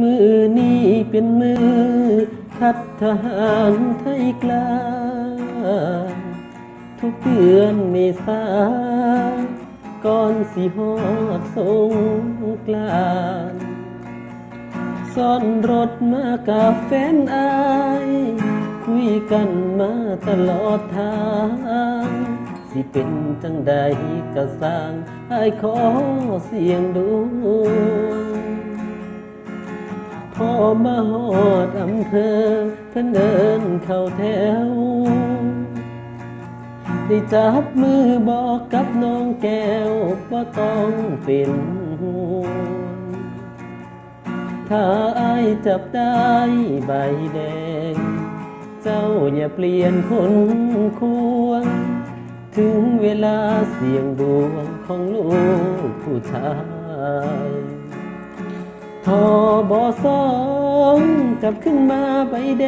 มือนี้เป็นมือคัดทหารไทยกลางทุกเดือนเมษาก่อนสิฮอดสงกรานซ้อนรถมากับแฟนอาย คุยกันมาตลอดทาง สิเป็นจังใดก็สร้างอายขอเสียงดู มาฮอดอำเภอเพิ่นเดินเข้าแถว ได้จับมือบอกกับน้องแก้วว่าต้องเป็นห่วงถ้าอายจับได้ใบแดง เจ้าอย่าเปลี่ยนคนควง ถึงเวลาเสี่ยงดวงของลูกผู้ชาย ทอบอสองจับขึ้นมาใบแด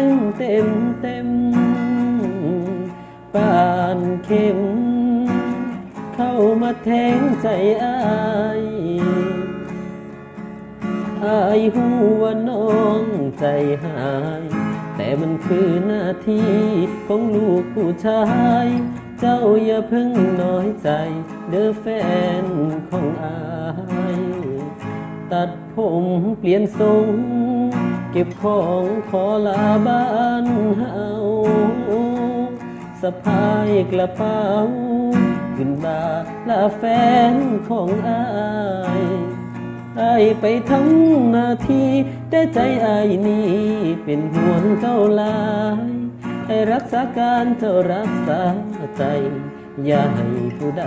งเต็มเต็มปานเข็ม เข้ามาแทงใจอายอายหูว่าน้องใจหาย แต่มันคือหน้าที่ของลูกผู้ชาย เจ้าอย่าเพิ่งน้อยใจ เด้อแฟนของอาย ตัดผมเปลี่ยนทรง เก็บของขอลาบ้านเฮาสะพายกระเป๋า ขึ้นบาลาแฟนของอายอายไปทั้งนาทีแต่ใจอายนี้เป็นห่วงเจ้าลายให้รักษาการเจ้ารักษาใจ อย่าให้ผู้ใด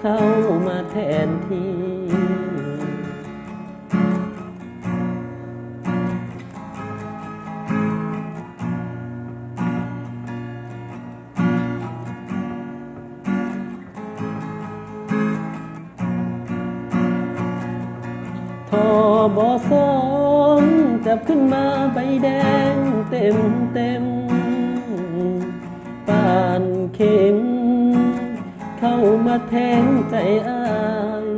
เข้ามาแทนที่ บอสองจับขึ้นมาใบแดงเต็มเต็มปานเข็ม เข้ามาแทงใจอาย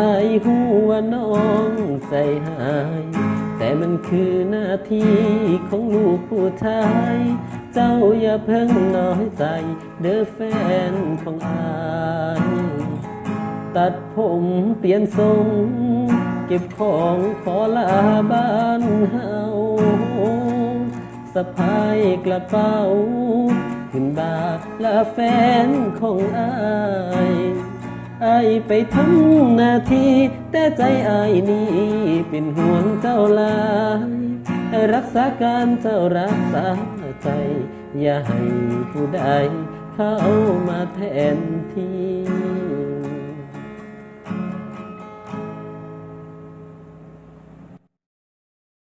อายหูว่าน้องใจหาย แต่มันคือหน้าที่ของลูกผู้ชาย เจ้าอย่าเพิ่งน้อยใจ เด้อแฟนของอาย ตัดผมเปลี่ยนทรงเก็บของขอลาบ้านเฮาสะพายกระเป๋า ขึ้นบาลาแฟนของอายอายไปทำหน้าที่ แต่ใจอายนี้เป็นห่วงเจ้าลายรักษาการเจ้ารักษาใจ อย่าให้ผู้ใดเข้ามาแทนที่